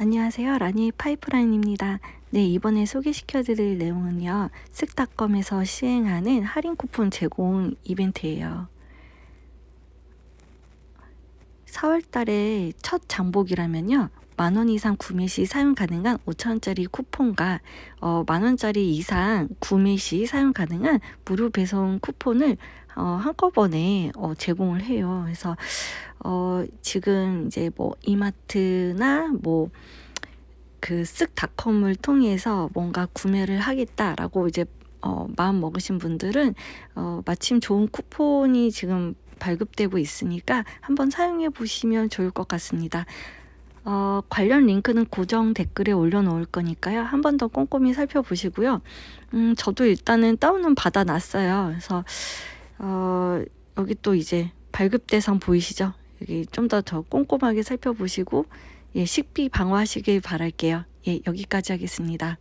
안녕하세요. 라니 파이프라인입니다. 네, 이번에 소개시켜 드릴 내용은요. 쓱닷컴에서 시행하는 할인 쿠폰 제공 이벤트예요. 4월 달에 첫 장복이라면요. 만 원 이상 구매 시 사용 가능한 5천원짜리 쿠폰과 어, 만 원짜리 이상 구매 시 사용 가능한 무료 배송 쿠폰을 어, 한꺼번에 어, 제공을 해요. 그래서 어, 지금 이제 뭐 이마트나 뭐 그 쓱닷컴을 통해서 뭔가 구매를 하겠다라고 이제 어, 마음 먹으신 분들은 어, 마침 좋은 쿠폰이 지금 발급되고 있으니까 한번 사용해 보시면 좋을 것 같습니다. 어, 관련 링크는 고정 댓글에 올려놓을 거니까요. 한 번 더 꼼꼼히 살펴보시고요. 음, 저도 일단은 다운은 받아놨어요. 그래서 어, 여기 또 이제 발급 대상 보이시죠? 여기 좀 더 더 꼼꼼하게 살펴보시고 예, 식비 방어하시길 바랄게요. 예, 여기까지 하겠습니다.